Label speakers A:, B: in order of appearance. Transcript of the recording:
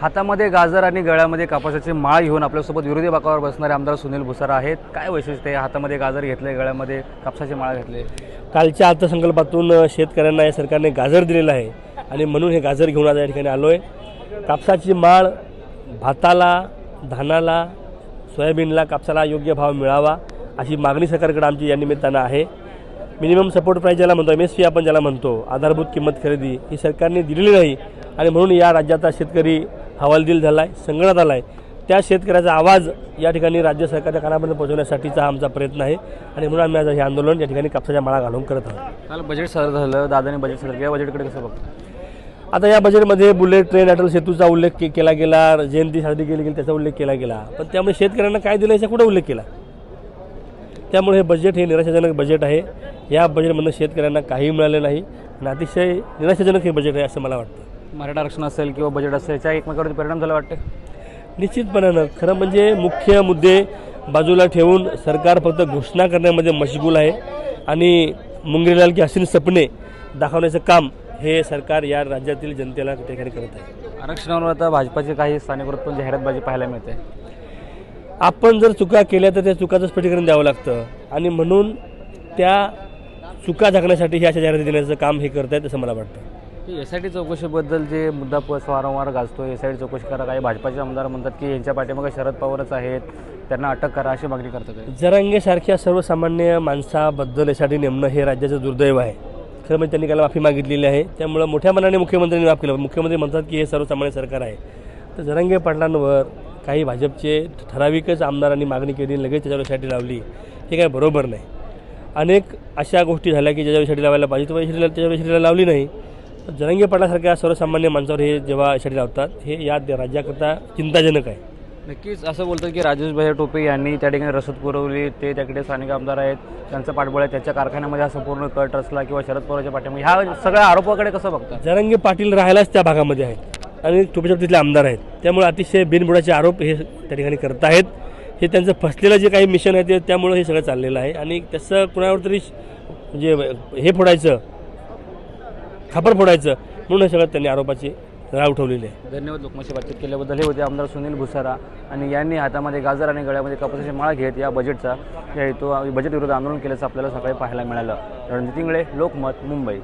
A: हातामध्ये गाजर आणि गळ्यामध्ये कापसाची माळ घेऊन आपल्यासोबत विरोधी बाकावर बसणारे आमदार सुनील भुसारा आहेत. काय वैशिष्ट्य आहे? हातामध्ये गाजर घेतले गळ्यामध्ये कापसाची माळ घेतले
B: कालच्या अर्थसंकल्पातून शेतकऱ्यांना या सरकारने गाजर दिलेलं आहे आणि म्हणून हे गाजर घेऊन आज या ठिकाणी आलो आहे कापसाची माळ भाताला धानाला सोयाबीनला कापसाला योग्य भाव मिळावा अशी मागणी सरकारकडे आमची या निमित्तानं आहे. मिनिमम सपोर्ट प्राईस ज्याला म्हणतो एम एस पी आपण ज्याला म्हणतो आधारभूत किंमत खरेदी ही सरकारने दिलेली नाही आणि म्हणून या राज्याचा शेतकरी हवालदिल झाला आहे संगणात आला आहे त्या शेतकऱ्याचा आवाज या ठिकाणी राज्य सरकारच्या कानापर्यंत पोहोचवण्यासाठीचा हा आमचा प्रयत्न आहे. आणि म्हणून आम्ही आज हे आंदोलन या ठिकाणी कापसाच्या माळा घालून करत आहोत.
A: काल बजेट सादर झालं दादाने बजेट सादर केलं बजेटकडे कसं बघतो?
B: आता या बजेटमध्ये बुलेट ट्रेन अटल सेतूचा उल्लेख के- केला गेला जयंती साजरी केली गेली त्याचा उल्लेख केला गेला. पण त्यामुळे शेतकऱ्यांना काय दिलं याचा कुठे उल्लेख केला? त्यामुळे हे बजेट हे निराशाजनक बजेट आहे. या बजेटमधून शेतकऱ्यांना काही मिळालं नाही. आणि अतिशय निराशाजनक हे बजेट आहे असं मला वाटतं.
A: मराठा आरक्षण असेल किंवा बजेट असेल याच्या एकमेकावरती परिणाम झाला वाटतं
B: निश्चितपणानं खरं म्हणजे मुख्य मुद्दे बाजूला ठेवून सरकार फक्त घोषणा करण्यामध्ये मशगूल आहे. आणि मुंगरीलाल की हसीन सपने दाखवण्याचं काम हे सरकार या राज्यातील जनतेला त्या ठिकाणी करत आहे.
A: आरक्षणावर आता भाजपाचे काही स्थानिक वृत्त पण जाहिरातबाजी पाहायला मिळते
B: आपण जर चुका केल्या तर त्या चुकाचं स्पष्टीकरण द्यावं लागतं. आणि म्हणून त्या चुका झाकण्यासाठी हे अशा जाहिराती देण्याचं काम हे करत आहेत असं मला वाटतं.
A: एस आय टी चौकशीबद्दल जे मुद्दा प वारंवार गाजतो एस आय टी चौकशी करा काही भाजपाचे आमदार म्हणतात की यांच्या पाठीमागे शरद पवारच आहेत त्यांना अटक करा अशी मागणी करतात जरंगेसारख्या
B: जरांगेसारख्या सर्वसामान्य माणसाबद्दल यासाठी नेमणं हे राज्याचं दुर्दैव आहे. खरं म्हणजे त्यांनी त्याला माफी मागितलेली आहे. त्यामुळं मोठ्या मनाने मुख्यमंत्र्यांनी माफ केलं. मुख्यमंत्री म्हणतात की हे सर्वसामान्य सरकार आहे. तर जरांगे पाटलांवर काही भाजपचे ठराविकच आमदारांनी मागणी केली लगेच त्याच्यावर साठी लावली. हे काय बरोबर नाही. अनेक अशा गोष्टी झाल्या की ज्याच्यावर साठी लावायला पाहिजे. तो साठी त्याच्यावर साठी लावली नाही. तर जरांगे पाटलासारख्या सर्वसामान्य माणसावर हे जेव्हा साठी लावतात हे या राज्याकरता चिंताजनक आहे.
A: नक्कीच असं बोलतात की राजेश भाई टोपे यांनी त्या ठिकाणी रसद पुरवली ते त्याकडे स्थानिक आमदार आहेत त्यांचा पाठबळ आहे त्याच्या कारखान्यामध्ये हा संपूर्ण कट रचला किंवा शरद पवारच्या पाठीमागे. ह्या सगळ्या आरोपाकडे कसं बघतात?
B: जरांगे पाटील राहायलाच त्या भागामध्ये आहेत आणि टोपेच्या तिथले आमदार आहेत. त्यामुळे अतिशय बिनबुडाचे आरोप हे त्या ठिकाणी करत आहेत. हे त्यांचं फसलेलं जे काही मिशन आहे ते त्यामुळं हे सगळं चाललेलं आहे. आणि तसं कुणावर तरी म्हणजे हे फोडायचं खापर फोडायचं म्हणून हे सगळं त्यांनी आरोपाची राव उठवलेली आहे.
A: धन्यवाद लोकमतशी बातचीत केल्याबद्दल. हे होते आमदार सुनील भुसारा आणि यांनी हातामध्ये गाजर आणि गळ्यामध्ये कापसाची माळ घेत या बजेटचा या हेतू बजेट विरोध आंदोलन केल्याचं आपल्याला सकाळी पाहायला मिळालं. रणजित इंगळे लोकमत मुंबई.